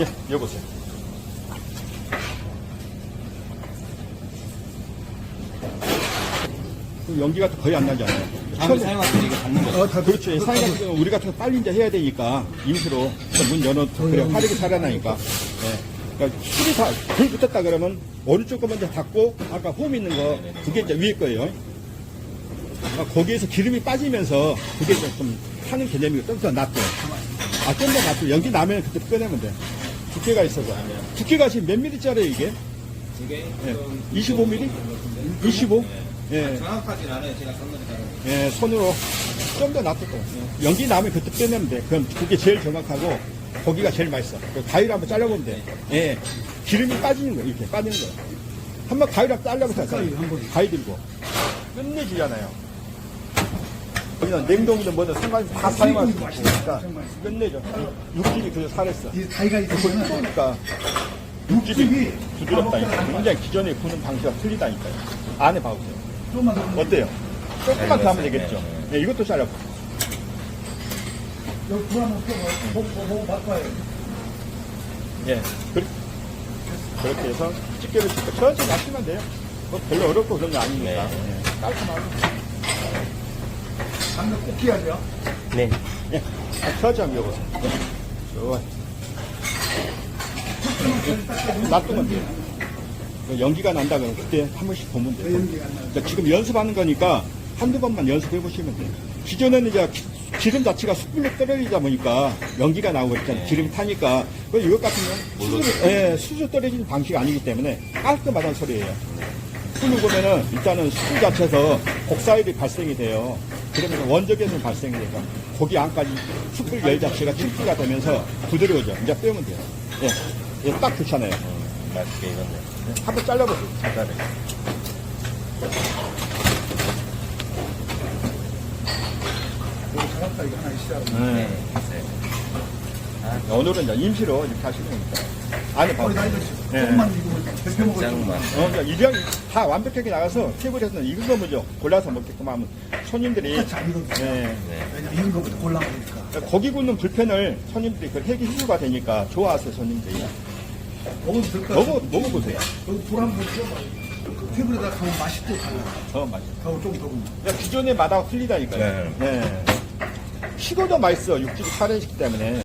예, 여보세요. 그 연기가 거의 안 나잖아요. 다음에 사용하시면 이거 닫는 거죠. 어, 다 그렇죠. 경우 우리 같은 거 빨리 이제 해야 되니까 임시로 문 열어놓고 그래 화력이 살아나니까. 예. 그러니까 술이 다, 불 붙었다 그러면 오른쪽 거 먼저 닫고 아까 홈 있는 거 그게 이제 위에 거예요. 아, 거기에서 기름이 빠지면서 그게 이제 좀 타는 개념이고 좀더 낫죠. 아, 좀 더 낫죠. 연기 나면 그때 꺼내면 돼. 두께가 있어서. 두께가 지금 몇 미리짜리예요 이게? 이게 예. 좀 25mm? 25? 예. 정확하진 않아요. 제가 썼는데 따로. 예, 손으로 좀 더 놔두고 연기 나면 그때 빼내면 돼. 그럼 그게 제일 정확하고 고기가 제일 맛있어. 그 가위로 한번 잘라보면 돼. 예, 기름이 빠지는 거 이렇게 빠지는 거. 한번 가위로 한번 잘라보세요. 가위 들고 끝내주잖아요. 그냥 냉동이든 뭐든 상관이 다 사용할 수 있으니까 끝내죠. 육질이 그저 살았어. 이 가위가 있으면은 그러니까 육질이 부드럽다니까. 굉장히 기존에 구는 방식과 틀리다니까요. 안에 봐보세요. 좀만 더 어때요? 조금만 더 하면 되겠죠. 네, 이것도 잘라보. 여기 불 한번 켜봐. 보고 보고 바꿔요. 예. 그렇게, 그렇게 해서 집게를 짚고 천천히 놔시면 돼요. 뭐 별로 어렵고 그런 게 아니니까. 예, 깔끔하고. 방금 꼭 해야죠. 네. 예. 아, 여보세요. 예. 좋아. 예. 놔두면 돼요. 그 연기가 난다 그러면 그때 한 번씩 보면 돼요. 그러니까 지금 연습하는 거니까 한두 번만 연습해 보시면 돼요. 기존에는 이제 기- 기름 자체가 숯불로 떨어지다 보니까 연기가 나오고 있잖아요. 기름이 타니까. 그 이것 같은 경우는 수주, 예, 수주 떨어지는 방식이 아니기 때문에 깔끔하다는 소리예요. 숯을 보면은 일단은 숯 자체에서 곡사일이 발생이 돼요. 그러면 원적에서 발생이 돼서 고기 안까지 숯불 열 자체가 침투가 되면서 부드러워져. 이제 빼면 돼요. 예, 예, 딱 좋잖아요. 맛있게 익었네. 한번 잘라보세요. 여기 장갑다 이거 하나 있어야 네. 오늘은 이제 임시로 이렇게 하시는 거니까. 안에. 익었어. 네. 조금만 익으 짱만. 어, 그러니까 이량 다 완벽하게 나가서 테이블에서는 익은 거 먼저 골라서 먹게끔 하면 손님들이 익었어. 네. 왜냐면 익은 거부터 골라보니까. 그러니까 고기 굽는 불편을 손님들이 그 해기 희구가 되니까 좋아하세요 손님들이 먹어도 될까? 먹어 먹어보세요 여기 불 한번 켜봐. 그 테이블에다 가면 맛이 또 달라. 더 맛있어 가고 좀더 구우면. 그러니까 기존의 맛하고 틀리다니까요 네. 네. 식어도 맛있어 육질이 살아있기 때문에